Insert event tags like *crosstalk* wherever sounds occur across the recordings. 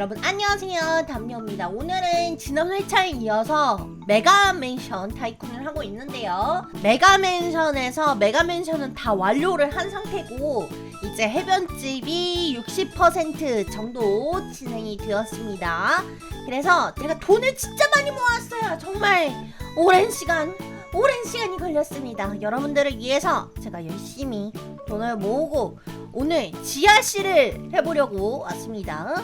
여러분 안녕하세요. 담요입니다. 오늘은 지난 회차에 이어서 메가맨션 타이쿤을 하고 있는데요. 메가맨션에서 메가맨션은 다 완료를 한 상태고 이제 해변집이 60% 정도 진행이 되었습니다. 그래서 제가 돈을 진짜 많이 모았어요. 정말 오랜 시간 오랜 시간이 걸렸습니다. 여러분들을 위해서 제가 열심히 돈을 모으고 오늘 지하실을 해보려고 왔습니다.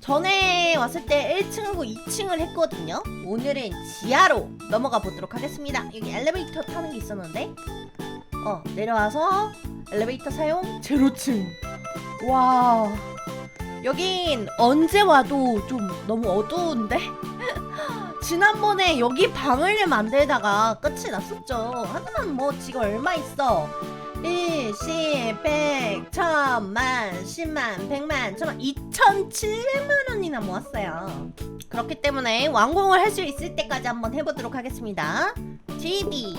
전에 왔을 때 1층하고 2층을 했거든요. 오늘은 지하로 넘어가 보도록 하겠습니다. 여기 엘리베이터 타는 게 있었는데, 어, 내려와서 엘리베이터 사용 제로층. 와, 여긴 언제 와도 좀 너무 어두운데? *laughs* 지난번에 여기 방을 만들다가 끝이 났었죠. 하지만 뭐 지금 얼마 있어? 1, 10, 100, 1000만, 10만, 100만, 1000만, 2007만 원이나 모았어요. 그렇기 때문에 완공을 할 수 있을 때까지 한번 해보도록 하겠습니다. TV.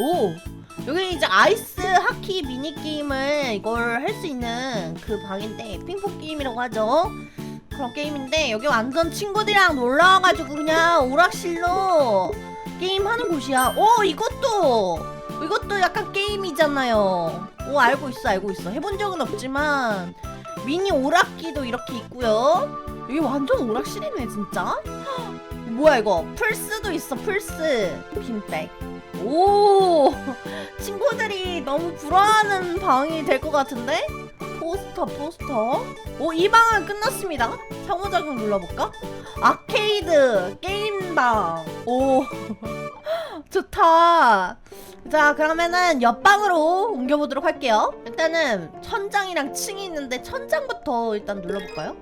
오! 여기 이제 아이스 하키 미니 게임을 이걸 할 수 있는 그 방인데, 핑퐁 게임이라고 하죠. 그런 게임인데, 여기 완전 친구들이랑 놀러 와가지고 그냥 오락실로 게임하는 곳이야. 오, 이것도! 이것도 약간 게임이잖아요. 오 알고 있어 알고 있어. 해본 적은 없지만 미니 오락기도 이렇게 있고요. 여기 완전 오락실이네 진짜. *gasps* 뭐야 이거 플스도 있어 플스 빈백. 오 *laughs* 친구들이 너무 부러워하는 방이 될 것 같은데? 포스터 포스터. 오 이 방은 끝났습니다. 상호작용 눌러볼까? 아케이드 게임방. 오 *laughs* 좋다. 자 그러면은 옆방으로 옮겨보도록 할게요 일단은 천장이랑 층이 있는데 천장부터 일단 눌러볼까요?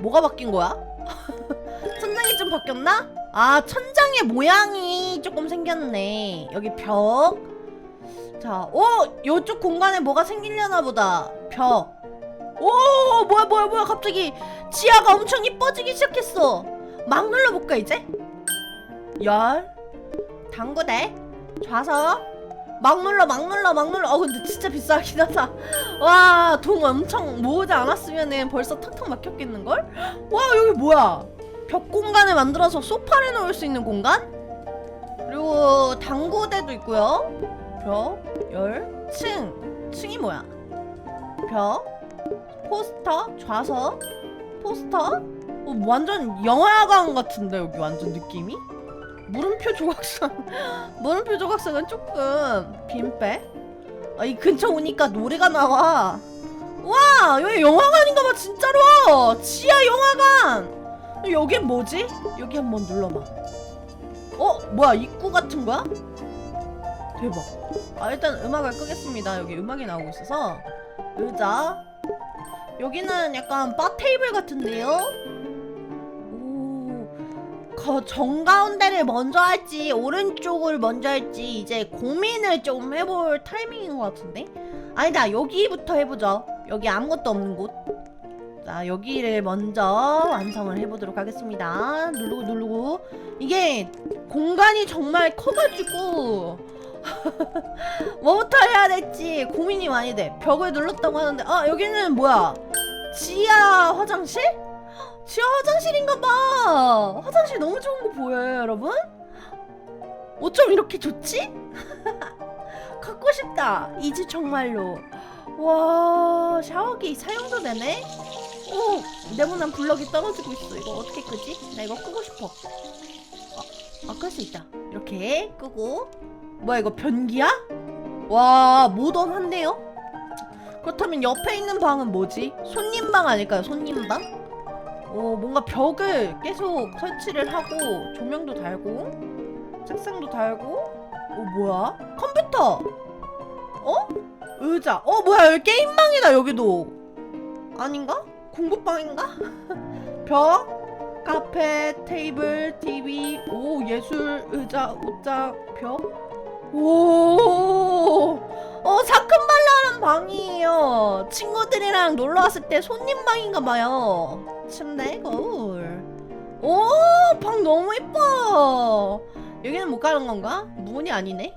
뭐가 바뀐 거야? *laughs* 천장이 좀 바뀌었나? 아 천장의 모양이 조금 생겼네 여기 벽 자, 오! 요쪽 공간에 뭐가 생기려나 보다 벽 오! 뭐야 뭐야 뭐야 갑자기 지하가 엄청 이뻐지기 시작했어 막 눌러볼까 이제? 열 당구대 좌석? 막 눌러 막 눌러 막 눌러. 어 근데 진짜 비싸긴 하다. 와돈 엄청 모으지 않았으면은 벌써 탁탁 막혔겠는걸? 와 여기 뭐야? 벽 공간을 만들어서 소파를 놓을 수 있는 공간? 그리고 당구대도 있고요. 벽, 열, 층. 층이 뭐야? 벽, 포스터, 좌석 포스터? 어, 완전 영화관 같은데 여기 완전 느낌이 물음표 조각상 *laughs* 물음표 조각상은 조금 빈빼 아, 이 근처 오니까 노래가 나와 와 여기 영화관인가 봐 진짜로 지하 영화관 여긴 뭐지? 여기 한번 눌러봐 어? 뭐야 입구 같은 거야? 대박 아 일단 음악을 끄겠습니다 여기 음악이 나오고 있어서 의자 여기는 약간 바 테이블 같은데요? 오 거, 정가운데를 먼저 할지 오른쪽을 먼저 할지 이제 고민을 좀 해볼 타이밍인 것 같은데 아니다 여기부터 해보죠 여기 아무것도 없는 곳 자, 여기를 먼저 완성을 해보도록 하겠습니다. 누르고 누르고 이게 공간이 정말 커가지고 *laughs* 뭐부터 해야 될지 고민이 많이 돼. 벽을 눌렀다고 하는데 아 여기는 뭐야? 지하 화장실? 지하 화장실인가 봐. 화장실 너무 좋은 거 보여요, 여러분? 어쩜 이렇게 좋지? *laughs* 갖고 싶다. 이제 정말로. 와 샤워기 사용도 되네. 오 네모난 블럭이 떨어지고 있어. 이거 어떻게 끄지? 나 이거 끄고 싶어. 아, 끌수 있다. 이렇게 끄고. 뭐야 이거 변기야? 와 모던한데요? 그렇다면 옆에 있는 방은 뭐지? 손님방 아닐까요? 손님방? 오 뭔가 벽을 계속 설치를 하고 조명도 달고 책상도 달고 오 뭐야? 컴퓨터! 어? 의자 어 뭐야 여기 게임방이다 여기도 아닌가? 공부방인가? *laughs* 벽 카페 테이블 TV 오 예술 의자 옷장 벽오 어, 사큼발랄한 방이에요. 친구들이랑 놀러 왔을 때 손님 방인가 봐요. 침대 거울. 오, 방 너무 이뻐. 여기는 못 가는 건가? 문이 아니네.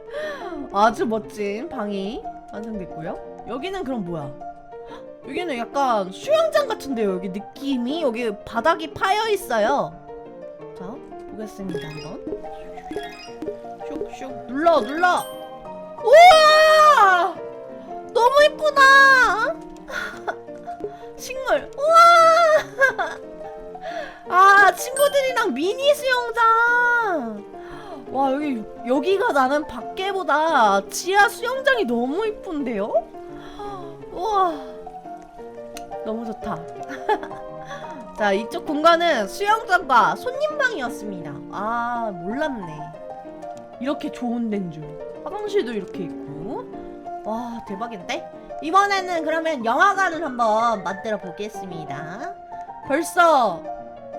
*laughs* 아주 멋진 방이 완성됐고요. 여기는 그럼 뭐야? 여기는 약간 수영장 같은데요. 여기 느낌이 여기 바닥이 파여 있어요. 자 보겠습니다 한번. 슉슉 눌러 눌러. 우와 너무 이쁘다. *laughs* 식물 우와. 아 친구들이랑 미니 수영장. 와 여기 여기가 나는 밖에보다 지하 수영장이 너무 이쁜데요? 우와 너무 좋다. *laughs* 자 이쪽 공간은 수영장과 손님방이었습니다. 아 몰랐네. 이렇게 좋은 데인 줄. 화장실도 이렇게 있고. 와 대박인데? 이번에는 그러면 영화관을 한번 만들어 보겠습니다. 벌써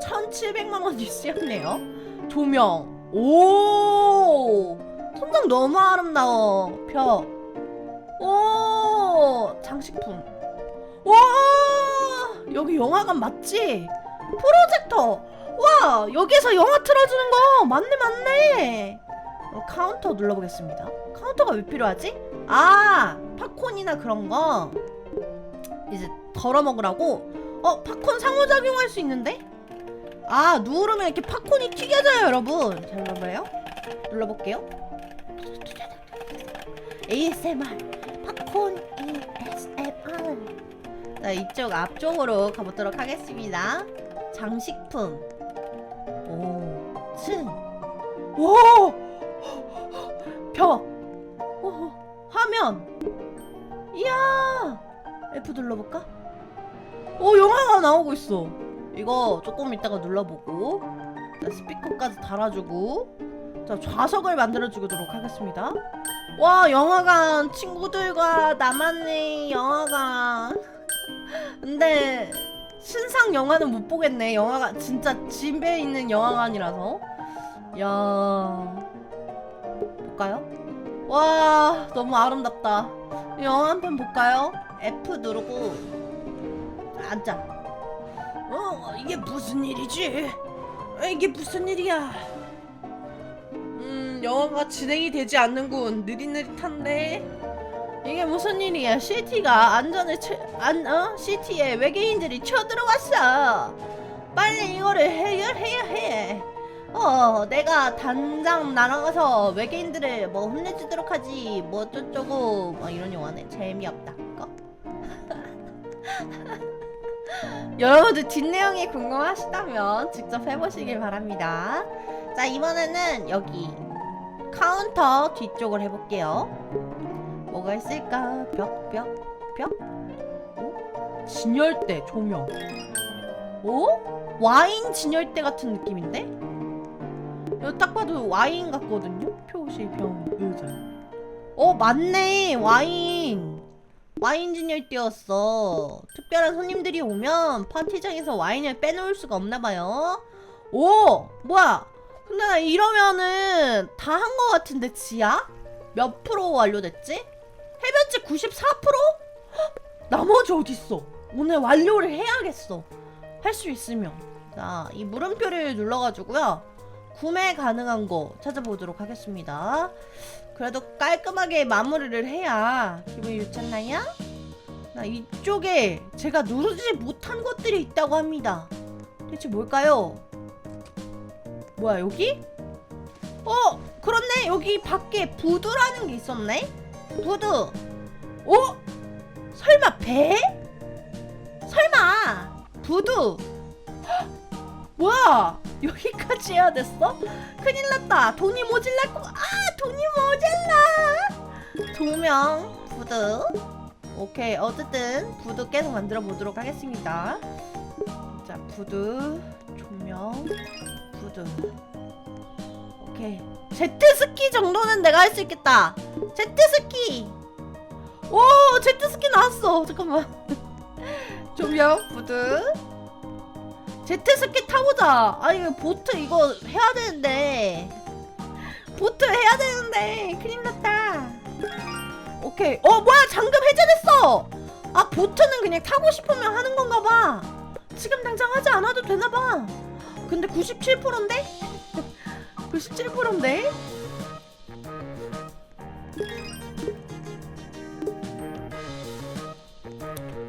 1,700만 원이 쓰였네요. 조명. 오! 천장 너무 아름다워. 벽. 오! 장식품. 와! 여기 영화관 맞지? 프로젝터. 와! 여기서 영화 틀어주는 거 맞네 맞네. 어, 카운터 눌러보겠습니다. 카운터가 왜 필요하지? 아! 팝콘이나 그런 거 이제 덜어 먹으라고. 어, 팝콘 상호작용할 수 있는데? 아, 누르면 이렇게 팝콘이 튀겨져요, 여러분. 잘 눌러봐요. 눌러볼게요. ASMR. 팝콘 ASMR. 자, 이쪽 앞쪽으로 가보도록 하겠습니다. 장식품. 오, 층. 오! 벽. 오, 화면. 이야. F 눌러볼까? 오, 영화가 나오고 있어. 이거 조금 이따가 눌러보고 자, 스피커까지 달아주고 자 좌석을 만들어주도록 하겠습니다 와 영화관 친구들과 나만의 영화관 근데 신상 영화는 못 보겠네 영화관 진짜 집에 있는 영화관이라서 야 볼까요? 와 너무 아름답다 영화 한 편 볼까요? F 누르고 앉아 어, 이게 무슨 일이지? 아, 이게 무슨 일이야? 음, 영화가 진행이 되지 않는군. 느릿느릿한데. 이게 무슨 일이야? 시티가 안전을 채, 안, 어? 시티에 외계인들이 쳐들어왔어. 빨리 이거를 해결해야 해. 어, 내가 단장 날아가서 외계인들을 뭐 혼내주도록 하지. 뭐 어쩌고. 뭐 이런 영화네. 재미없다. 거. *laughs* 여러분들 뒷내용이 궁금하시다면 직접 해보시길 바랍니다. 자, 이번에는 여기 카운터 뒤쪽을 해볼게요. 뭐가 있을까? 벽, 벽, 벽? 오? 진열대, 조명. 오? 와인 진열대 같은 느낌인데? 이거 딱 봐도 와인 같거든요? 표시, 병, 의자. 어, 맞네! 와인! 와인 진열대였어. 특별한 손님들이 오면 파티장에서 와인을 빼놓을 수가 없나봐요. 오! 뭐야! 근데 나 이러면은 다 한 거 같은데, 지하? 몇 프로 완료됐지? 해변지 94%? 헉, 나머지 어딨어? 오늘 완료를 해야겠어. 할 수 있으면. 자, 이 물음표를 눌러가지고요. 구매 가능한 거 찾아보도록 하겠습니다. 그래도 깔끔하게 마무리를 해야 기분이 좋잖아요? 나 이쪽에 제가 누르지 못한 것들이 있다고 합니다. 대체 뭘까요? 뭐야 여기? 어 그렇네 여기 밖에 부두라는 게 있었네 부두 어? 설마 배? 설마 부두 헉, 뭐야 여기까지 해야 됐어? 큰일 났다. 돈이 모질랄 거 아! 돈이 모자라. 조명 부드 오케이. 어쨌든 부드 계속 만들어 보도록 하겠습니다. 자 부드 조명 부드 오케이. 제트스키 정도는 내가 할 수 있겠다. 제트스키. 오 제트스키 나왔어. 잠깐만. *laughs* 조명 부드 제트스키 타보자. 아 이거 보트 이거 해야 되는데. 보트 해야 되는데. 큰일 났다. 오케이. 어 뭐야? 잠금 해제됐어. 아 보트는 그냥 타고 싶으면 하는 건가 봐. 지금 당장 하지 않아도 되나 봐. 근데 97%인데? 97%인데 *laughs*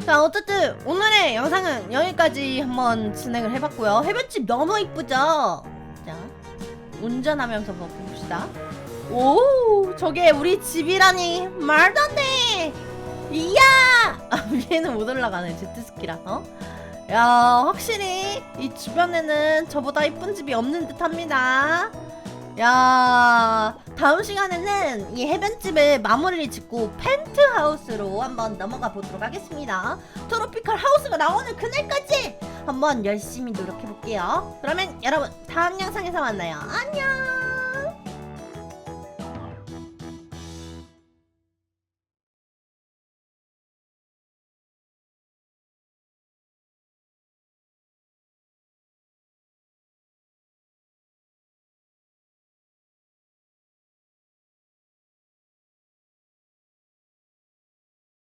자 어쨌든 오늘의 영상은 여기까지 한번 진행을 해봤고요. 해변집 너무 이쁘죠? 자 운전하면서 봅시다. 오 저게 우리 집이라니. 말도 안돼. 이야! 아 위에는 못 올라가네 제트스키라 어? 야 확실히 이 주변에는 저보다 이쁜 집이 없는 듯 합니다 야 다음 시간에는 이 해변집을 마무리를 짓고 펜트하우스로 한번 넘어가 보도록 하겠습니다. 트로피컬 하우스가 나오는 그날까지 한번 열심히 노력해 볼게요. 그러면 여러분 다음 영상에서 만나요. 안녕